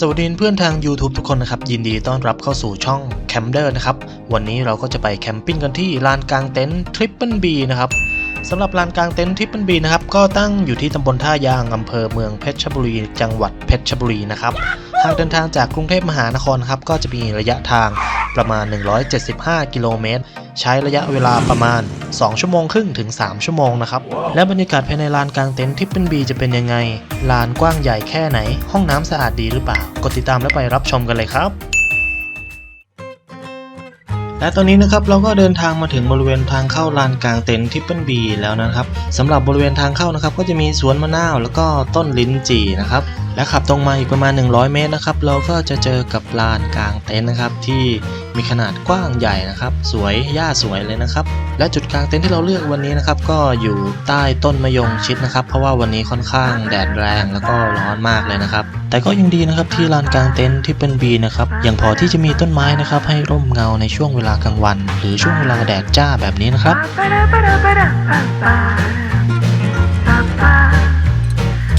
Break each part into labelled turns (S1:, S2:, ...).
S1: สวัสดีเพื่อนทาง YouTube ทุกคนนะครับ ยินดีต้อนรับเข้าสู่ช่อง c a m d e r นะครับ วันนี้เราก็จะไปแคมปิ้งกันที่ลานกลางเต็นท์ Triple B นะครับสำหรับลานกลางเต็นท์ Triple B นะครับ ก็ตั้งอยู่ที่ตำบลท่ายางอำเภอเมืองเพชรบุรี จังหวัดเพชรบุรีนะครับหากเดินทางจากกรุงเทพมหานครครับก็จะมีระยะทางประมาณ 175 กิโลเมตร ใช้ระยะเวลาประมาณ 2 ชั่วโมงครึ่งถึง 3 ชั่วโมงนะครับ และบรรยากาศภายในลานกลางเต็นท์ที่เป็นบีจะเป็นยังไง ลานกว้างใหญ่แค่ไหน ห้องน้ำสะอาดดีหรือเปล่า กดติดตามและไปรับชมกันเลยครับและตอนนี้นะครับเราก็เดินทางมาถึงบริเวณทางเข้าลานกลางเต็นท์ทิปเปิลบีแล้วนะครับสำหรับบริเวณทางเข้านะครับก็จะมีสวนมะนาวแล้วก็ต้นลิ้นจี่นะครับ และขับตรงมาอีกประมาณ 100 เมตรนะครับ เราก็จะเจอกับลานกลางเต็นท์นะครับ ที่มีขนาดกว้างใหญ่นะครับ สวยหญ้าสวยเลยนะครับ และจุดกลางเต็นท์ที่เราเลือกวันนี้นะครับ ก็อยู่ใต้ต้นมะยงชิดนะครับ เพราะว่าวันนี้ค่อนข้างแดดแรงแล้วก็ร้อนมากเลยนะครับ แต่ก็ยังดีนะครับที่ลานกลางเต็นท์ที่เป็นบีนะครับยังพอที่จะมีต้นไม้นะครับ ให้ร่มเงาในช่วงเวลากลางวัน หรือช่วงเวลาแดดจ้าแบบนี้นะครับ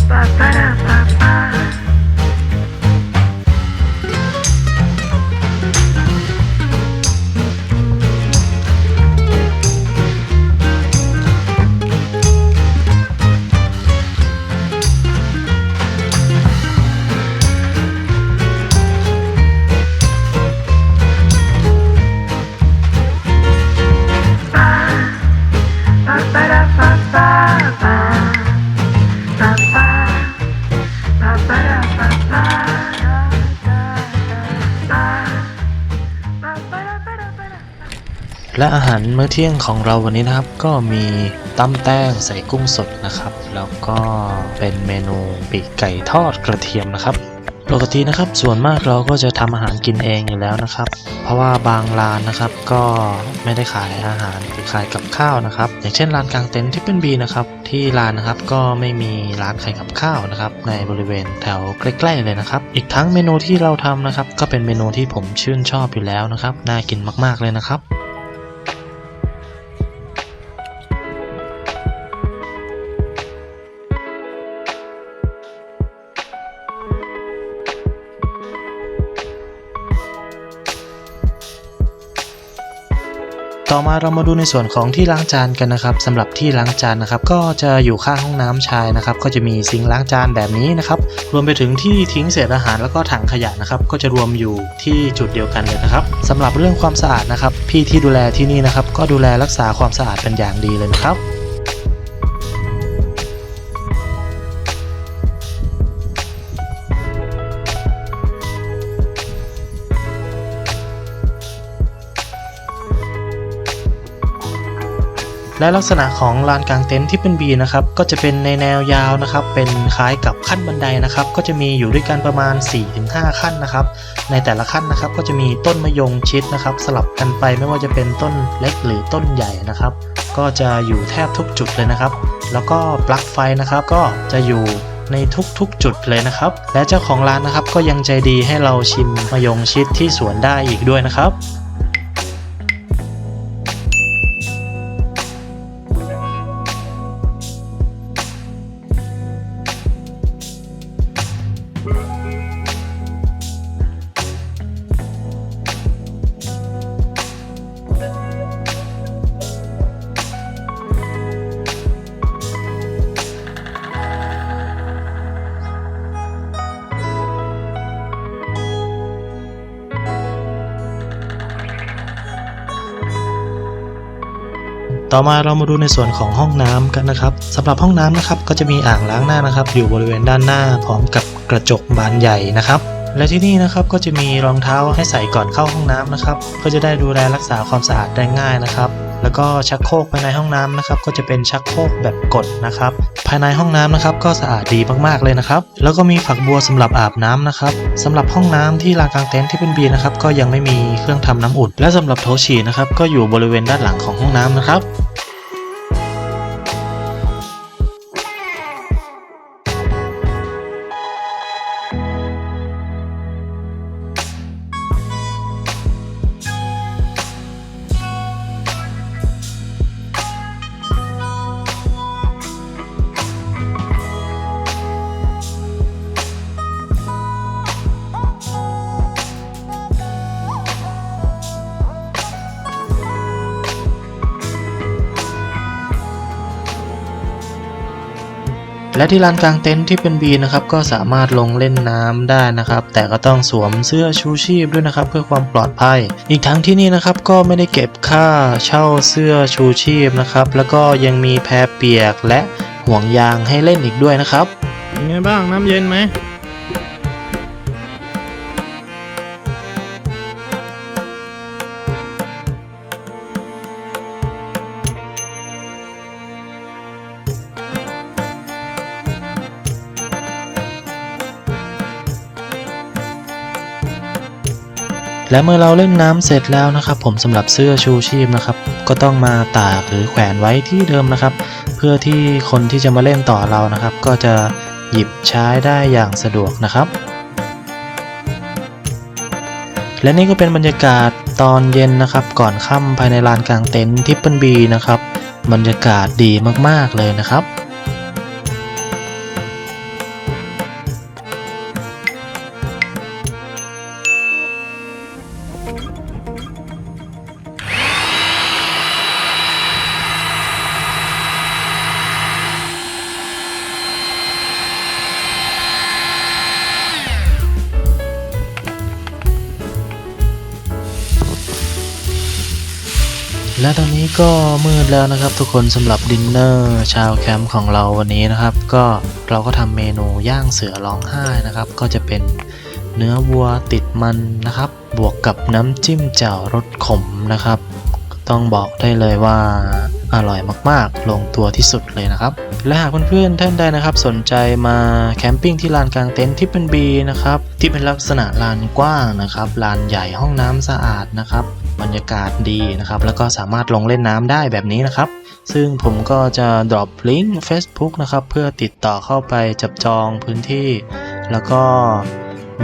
S1: pa, para, pa, pa. และอาหารมื้อเที่ยงของเราวันนี้นะครับ ก็มีตำแต้งใส่กุ้งสดนะครับ แล้วก็เป็นเมนูปีกไก่ทอดกระเทียมนะครับปกตินะครับส่วนมากเราก็จะทำอาหารกินเองอยู่แล้วนะครับ เพราะว่าบางร้านนะครับก็ไม่ได้ขายอาหารหรือขายกับข้าวนะครับ อย่างเช่นร้านกลางเต็นท์ที่เป็นบีนะครับที่ร้านนะครับก็ไม่มีร้านขายกับข้าวนะครับในบริเวณแถวใกล้ๆเลยนะครับ อีกทั้งเมนูที่เราทำนะครับ ก็เป็นเมนูที่ผมชื่นชอบอยู่แล้วนะครับน่ากินมากๆเลยนะครับ ต่อมาเรามาดูในส่วนของที่ล้างจานกันนะครับสำหรับที่ล้างจานนะครับ ก็จะอยู่ข้างห้องน้ำชายนะครับ ก็จะมีซิงล้างจานแบบนี้นะครับรวมไปถึงที่ทิ้งเศษอาหารแล้วก็ถังขยะนะครับ ก็จะรวมอยู่ที่จุดเดียวกันเลยนะครับสำหรับเรื่องความสะอาดนะครับ พี่ที่ดูแลที่นี่นะครับ ก็ดูแลรักษาความสะอาดเป็นอย่างดีเลยนะครับ และลักษณะของลานกลางเต็นท์ที่เป็นบีนะครับก็จะเป็นในแนวยาวนะครับ เป็นคล้ายกับขั้นบันไดนะครับ ก็จะมีอยู่ด้วยกันประมาณ 4-5 ขั้นนะครับ ในแต่ละขั้นนะครับ ก็จะมีต้นมะยงชิดนะครับ สลับกันไปไม่ว่าจะเป็นต้นเล็กหรือต้นใหญ่นะครับ ก็จะอยู่แทบทุกจุดเลยนะครับ แล้วก็ปลั๊กไฟนะครับก็จะอยู่ในทุกๆจุดเลยนะครับ และเจ้าของร้านนะครับก็ยังใจดีให้เราชิมมะยงชิดที่สวนได้อีกด้วยนะครับ ต่อมาเรามาดูในส่วนของห้องน้ำกันนะครับสำหรับห้องน้ำนะครับก็จะมีอ่างล้างหน้านะครับ อยู่บริเวณด้านหน้าพร้อมกับกระจกบานใหญ่นะครับ และที่นี่นะครับก็จะมีรองเท้าให้ใส่ก่อนเข้าห้องน้ำนะครับ ก็จะได้ดูแลรักษาความสะอาดได้ง่ายนะครับ แล้วก็ชักโครกภายในห้องน้ำนะครับ ก็จะเป็นชักโครกแบบกดนะครับ ภายในห้องน้ำนะครับ ก็สะอาดดีมากๆเลยนะครับ แล้วก็มีฝักบัวสำหรับอาบน้ำนะครับสำหรับห้องน้ำที่ลานกลางเต็นท์ที่เป็นบีนะครับก็ยังไม่มีเครื่องทำน้ำอุ่น และสำหรับโถฉี่นะครับก็อยู่บริเวณด้านหลังของห้องน้ำนะครับ และที่ลานกลางเต็นท์ที่เป็นบีนะครับก็สามารถลงเล่นน้ำได้นะครับ แต่ก็ต้องสวมเสื้อชูชีพด้วยนะครับ เพื่อความปลอดภัย อีกทั้งที่นี่นะครับก็ไม่ได้เก็บค่าเช่าเสื้อชูชีพนะครับ แล้วก็ยังมีแพเปียกและห่วงยางให้เล่นอีกด้วยนะครับเป็นไงบ้างน้ำเย็นไหม และเมื่อเราเล่นน้ำเสร็จแล้วนะครับ ผมสำหรับเสื้อชูชีพนะครับ ก็ต้องมาตากหรือแขวนไว้ที่เดิมนะครับ เพื่อที่คนที่จะมาเล่นต่อเรานะครับ ก็จะหยิบใช้ได้อย่างสะดวกนะครับ และนี่ก็เป็นบรรยากาศตอนเย็นนะครับ ก่อนค่ำภายในลานกลางเต็นท์ทิปเปิลบีนะครับบรรยากาศดีมากๆเลยนะครับ และตอนนี้ก็มืดแล้วนะครับ ทุกคนสำหรับดินเนอร์ชาวแคมป์ของเราวันนี้นะครับ ก็เราก็ทำเมนูย่างเสือร้องไห้นะครับ ก็จะเป็นเนื้อวัวติดมันนะครับ บวกกับน้ำจิ้มแจ่วรสขมนะครับ ต้องบอกได้เลยว่าอร่อยมากๆ ลงตัวที่สุดเลยนะครับ และหากเพื่อนๆท่านใดนะครับ สนใจมาแคมปิ้งที่ลานกลางเต็นท์ที่เป็นบีนะครับ ที่เป็นลักษณะลานกว้างนะครับ ลานใหญ่ห้องน้ำสะอาดนะครับ บรรยากาศดีนะครับ แล้วก็สามารถลงเล่นน้ำได้แบบนี้นะครับ ซึ่งผมก็จะ drop ลิงก์ Facebook นะครับ เพื่อติดต่อเข้าไปจับจองพื้นที่ แล้วก็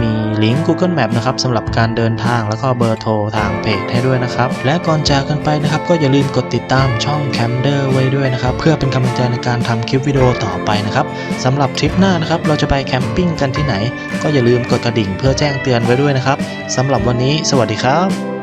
S1: มีลิงก์ Google Map นะครับสำหรับการเดินทางแล้วก็เบอร์โทรทางเพจให้ด้วยนะครับ และก่อนจากกันไปนะครับ ก็อย่าลืมกดติดตามช่อง Camder ไว้ด้วยนะครับ เพื่อเป็นกำลังใจในการทำคลิปวิดีโอต่อไปนะครับสำหรับทริปหน้านะครับ เราจะไปแคมปิ้งกันที่ไหน ก็อย่าลืมกดกระดิ่งเพื่อแจ้งเตือนไว้ด้วยนะครับสำหรับวันนี้ สวัสดีครับ